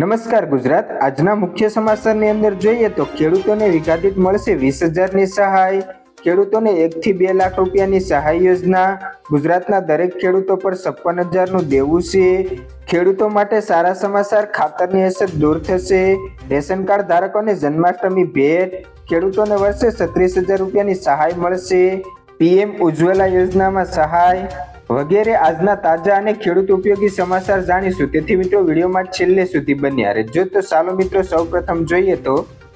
નમસ્કાર ગુજરાત. આજના મુખ્ય સમાચારની અંદર જોઈએ તો ખેડૂતોને વિઘાદિત મળશે વીસ હજારની સહાય. ખેડૂતોને એકથી બે લાખ રૂપિયાની સહાય યોજના. ગુજરાતના દરેક ખેડૂતો પર છપ્પન હજારનું દેવું છે. ખેડૂતો માટે સારા સમાચાર ખાતરની અસર દૂર થશે. રેશન કાર્ડ ધારકોને જન્માષ્ટમી ભેટ. ખેડૂતોને વર્ષે છત્રીસ હજાર રૂપિયાની સહાય મળશે. પીએમ ઉજ્જવલા યોજનામાં સહાય. વગેરે આજના તાજા અને ખેડૂત ઉપયોગી સમાચાર જાણીશું. તેથી મિત્રો, વિડીયોમાં છેલ્લે સુધી બન્યા રહેજો. તો ચાલો મિત્રો, સૌપ્રથમ જોઈએ તો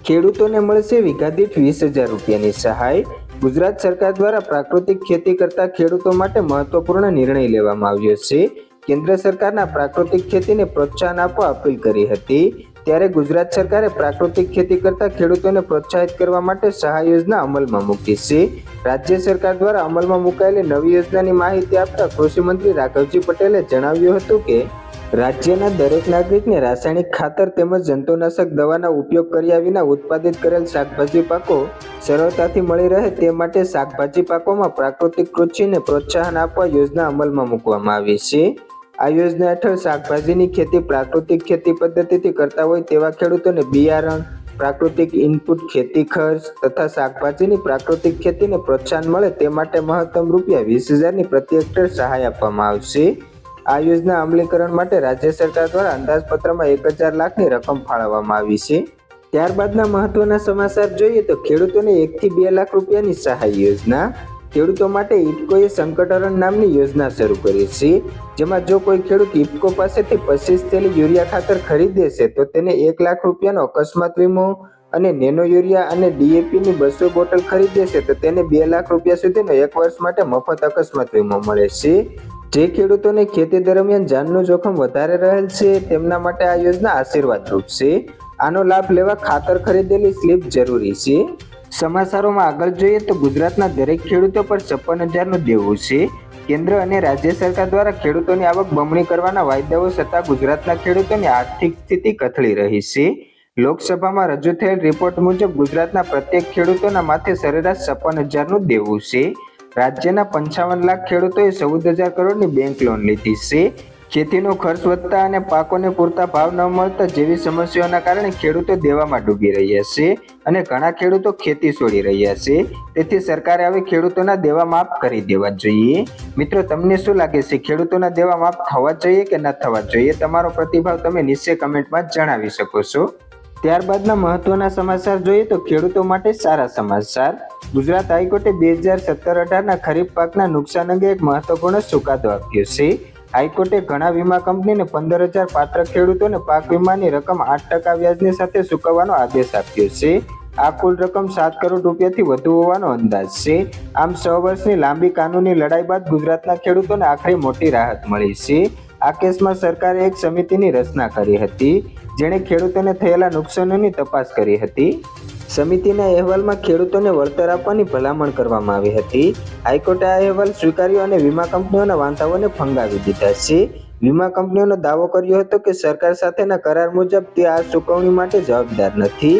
ખેડૂતોને મળશે વીઘા દીઠ વીસ હજાર રૂપિયાની સહાય. ગુજરાત સરકાર દ્વારા પ્રાકૃતિક ખેતી કરતા ખેડૂતો માટે મહત્વપૂર્ણ નિર્ણય લેવામાં આવ્યો છે. કેન્દ્ર સરકારના પ્રાકૃતિક ખેતીને પ્રોત્સાહન આપવા અપીલ કરી હતી. ત્યારે ગુજરાત સરકારે પ્રાકૃતિક ખેતી કરતા ખેડૂતોને પ્રોત્સાહિત કરવા માટે સહાય યોજના અમલમાં મૂકી છે. રાજ્ય સરકાર દ્વારા અમલમાં મુકાયેલી નવી યોજનાની માહિતી આપતા કૃષિ મંત્રી રાઘવજી પટેલે જણાવ્યું હતું કે, રાજ્યના દરેક નાગરિકને રાસાયણિક ખાતર તેમજ જંતુનાશક દવાના ઉપયોગ કર્યા વિના ઉત્પાદિત કરેલ શાકભાજી પાકો સરળતાથી મળી રહે તે માટે શાકભાજી પાકોમાં પ્રાકૃતિક કૃષિને પ્રોત્સાહન આપવા યોજના અમલમાં મૂકવામાં આવી છે. આ યોજના હેઠળ શાકભાજીની ખેતી પ્રાકૃતિક ખેતી પદ્ધતિથી કરતા હોય તેવા ખેડૂતોને બિયારણ, પ્રાકૃતિક ઇનપુટ ખેતી ખર્ચ તથા શાકભાજીની પ્રાકૃતિક ખેતીને પ્રોત્સાહન મળે તે માટે મહત્તમ રૂપિયા વીસ હજારની પ્રતિ હેક્ટર સહાય આપવામાં આવશે. આ યોજના અમલીકરણ માટે રાજ્ય સરકાર દ્વારા અંદાજપત્રમાં એક હજાર લાખની રકમ ફાળવવામાં આવી છે. ત્યારબાદના મહત્વના સમાચાર જોઈએ તો ખેડૂતોને એકથી બે લાખ રૂપિયાની સહાય યોજના ખેડૂતો માટે ઇફકોએ સંકટહરણ નામની યોજના શરૂ કરી છે. જેમાં જો કોઈ ખેડૂત ઇફકો પાસેથી પચીસ થેલી યુરિયા ખાતર ખરીદે છે, તો તેને એક લાખ રૂપિયાનો અકસ્માત વીમો અને નેનો યુરિયા અને ડીએપીની બસો બોટલ ખરીદે છે, તો તેને બે લાખ રૂપિયા સુધીનો એક વર્ષ માટે મફત અકસ્માત વીમો મળે છે. જે ખેડૂતોને ખેતી દરમિયાન જાનનું જોખમ વધારે રહેલ છે, તેમના માટે આ યોજના આશીર્વાદરૂપ છે. આનો લાભ લેવા ખાતર ખરીદેલી સ્લીપ જરૂરી છે. સમાચારોમાં આગળ જોઈએ તો ગુજરાતના દરેક ખેડૂતો પર છપ્પન હજારનું દેવું છે. કેન્દ્ર અને રાજ્ય સરકાર દ્વારા ખેડૂતોની આવક બમણી કરવાના વાયદાઓ છતાં ગુજરાતના ખેડૂતોની આર્થિક સ્થિતિ કથળી રહી છે. લોકસભામાં રજૂ થયેલ રિપોર્ટ મુજબ ગુજરાતના પ્રત્યેક ખેડૂતોના માથે સરેરાશ છપ્પન હજારનું દેવું છે. રાજ્યના પંચાવન લાખ ખેડૂતોએ ચૌદ હજાર કરોડની બેંક લોન લીધી છે. ખેતીનો ખર્ચ વધતા અને પાકોને પૂરતા ભાવ ન મળતા જેવી સમસ્યાઓના કારણે ખેડૂતો દેવામાં ડૂબી રહ્યા છે અને ઘણા ખેડૂતો ખેતી છોડી રહ્યા છે. તેથી સરકારે હવે ખેડૂતોના દેવા માફ કરી દેવા જોઈએ. મિત્રો, તમને શું લાગે છે? ખેડૂતોના દેવા માફ થવા જોઈએ કે ન થવા જોઈએ? તમારો પ્રતિભાવ તમે નીચે કમેન્ટમાં જણાવી શકો છો. ત્યારબાદના મહત્વના સમાચાર જોઈએ તો ખેડૂતો માટે સારા સમાચાર. ગુજરાત હાઈકોર્ટે બે હજાર સત્તર અઢારના ખરીફ પાકના નુકસાન અંગે એક મહત્વપૂર્ણ ચુકાદો આપ્યો છે. હાઈકોર્ટે ઘણા વીમા કંપનીને પંદર હજાર પાત્ર ખેડૂતોને પાક વીમાની રકમ આઠ ટકા વ્યાજની સાથે ચૂકવવાનો આદેશ આપ્યો છે. આ કુલ રકમ સાત કરોડ રૂપિયાથી વધુ હોવાનો અંદાજ છે. આમ છ વર્ષની લાંબી કાનૂની લડાઈ બાદ ગુજરાતના ખેડૂતોને આખરે મોટી રાહત મળી છે. આ કેસમાં સરકારે એક સમિતિની રચના કરી હતી, જેણે ખેડૂતોને થયેલા નુકસાનોની તપાસ કરી હતી. સમિતિના અહેવાલમાં ખેડૂતોને વળતર આપવાની ભલામણ કરવામાં આવી હતી. હાઈકોર્ટે આ અહેવાલ સ્વીકાર્યો અને વીમા કંપનીઓના વાંધાઓને ફંગાવી દીધા છે. વીમા કંપનીઓનો દાવો કર્યો હતો કે સરકાર સાથેના કરાર મુજબ તે આ ચૂકવણી માટે જવાબદાર નથી.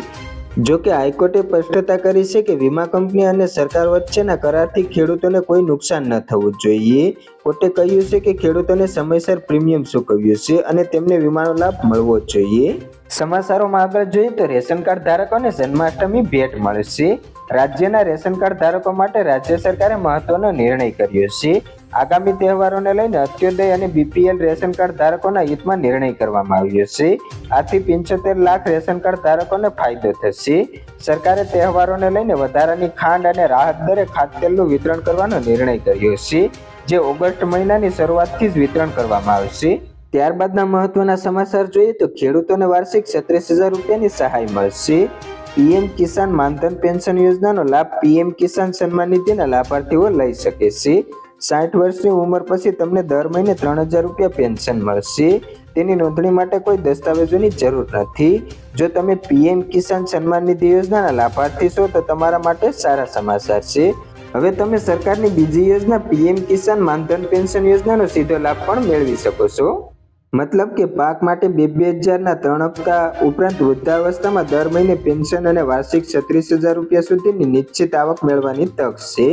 જો કે હાઈકોર્ટે સ્પષ્ટતા કરી છે કે વીમા કંપની અને સરકાર વચ્ચેના કરારથી ખેડૂતોને કોઈ નુકસાન ન થવું જોઈએ. કોર્ટે કહ્યું છે કે ખેડૂતોને સમયસર પ્રીમિયમ ચૂકવ્યું છે અને તેમને વીમાનો લાભ મળવો જોઈએ. સમાચારોમાં આગળ જોઈએ તો રેશન કાર્ડ ધારકોને જન્માષ્ટમી ભેટ મળશે. રાજ્યના રેશન કાર્ડ ધારકો માટે રાજ્ય સરકારે મહત્વનો નિર્ણય કર્યો છે. આગામી તહેવારોને લઈને અત્યોદય અને બીપીએલ રેશન કાર્ડ ધારકોના હિતમાં નિર્ણય કરવામાં આવ્યો છે. આથી પંચોતેર લાખ રેશન કાર્ડ ધારકોને ફાયદો થશે. સરકારે તહેવારોને લઈને વધારાની ખાંડ અને રાહત દરે ખાદ્યતેલનું વિતરણ કરવાનો નિર્ણય કર્યો છે, જે ઓગસ્ટ મહિનાની શરૂઆતથી જ વિતરણ કરવામાં આવશે. ત્યારબાદના મહત્વના સમાચાર જોઈએ તો ખેડૂતોને વાર્ષિક છત્રીસ હજાર રૂપિયાની સહાય મળશે. પીએમ કિસાન માનધન પેન્શન યોજનાનો લાભ પીએમ કિસાન સન્માન નિધિના લાભાર્થીઓ લઈ શકે છે. સાઠ વર્ષની ઉંમર પછી તમને દર મહિને ત્રણ હજાર રૂપિયા પેન્શન મળશે. તેની નોંધણી માટે કોઈ દસ્તાવેજોની જરૂર નથી. જો તમે પીએમ કિસાન સન્માન નિધિ યોજનાના લાભાર્થી છો, તો તમારા માટે સારા સમાચાર છે. હવે તમે સરકારની બીજી યોજના પીએમ કિસાન માનધન પેન્શન યોજનાનો સીધો લાભ પણ મેળવી શકો છો. મતલબ કે પાક માટે બે બે હજારના ત્રણ હપ્તા ઉપરાંત વૃદ્ધાવસ્થામાં દર મહિને પેન્શન અને વાર્ષિક છત્રીસ હજાર રૂપિયા સુધીની નિશ્ચિત આવક મેળવવાની તક છે.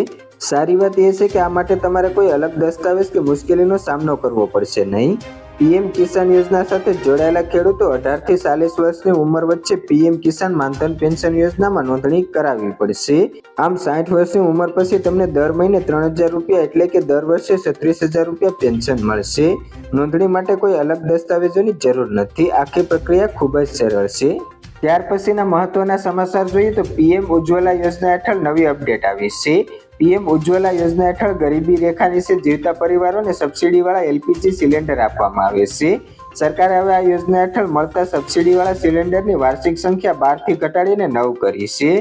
સારી વાત એ છે કે આ માટે તમારે કોઈ અલગ દસ્તાવેજ કે મુશ્કેલીનો સામનો કરવો પડશે નહીં. પીએમ કિસાન યોજના સાથે જોડાયેલા ખેડૂતો અઢારથી ચાલીસ વર્ષની ઉંમર વચ્ચે પીએમ કિસાન માનધન પેન્શન યોજનામાં નોંધણી કરાવવી પડશે. આમ સાઠ વર્ષની ઉંમર પછી તમને દર મહિને ત્રણ હજાર રૂપિયા એટલે કે દર વર્ષે છત્રીસ હજાર રૂપિયા પેન્શન મળશે. નોંધણી માટે કોઈ અલગ દસ્તાવેજોની જરૂર નથી. આખી પ્રક્રિયા ખૂબ જ સરળ છે. ત્યાર પછીના મહત્વના સમાચાર જોઈએ તો પીએમ ઉજ્જવલા યોજના હેઠળ નવી અપડેટ આવી છે. પીએમ ઉજ્જવલા યોજના હેઠળ ગરીબી રેખા નીચે જીવતા પરિવારોને સબસિડીવાળા એલપીજી સિલિન્ડર આપવામાં આવે છે. સરકારે હવે આ યોજના હેઠળ મળતા સબસિડીવાળા સિલિન્ડરની વાર્ષિક સંખ્યા બારથી ઘટાડીને નવ કરી છે.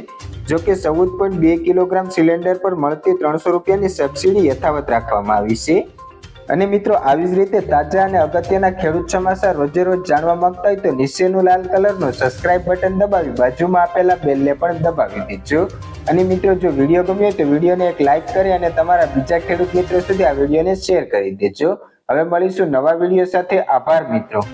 જો કે ચૌદ પોઈન્ટ બે કિલોગ્રામ સિલિન્ડર પર મળતી ત્રણસો રૂપિયાની સબસિડી યથાવત રાખવામાં આવી છે. અને મિત્રો, આવી જ રીતે તાજા અને અગત્યના ખેડૂત સમાચાર રોજે રોજ જાણવા માંગતા હોય તો નીચેનું લાલ કલરનું સબસ્ક્રાઇબ બટન દબાવી, બાજુમાં આપેલા બેલને પણ દબાવી દેજો. અને મિત્રો, જો વીડિયો ગમ્યો તો વિડીયોને એક લાઇક કરી અને તમારા બીજા ખેડૂત મિત્રો સુધી આ વિડીયોને શેર કરી દેજો. હવે મળીશું નવા વીડિયો સાથે. આભાર મિત્રો.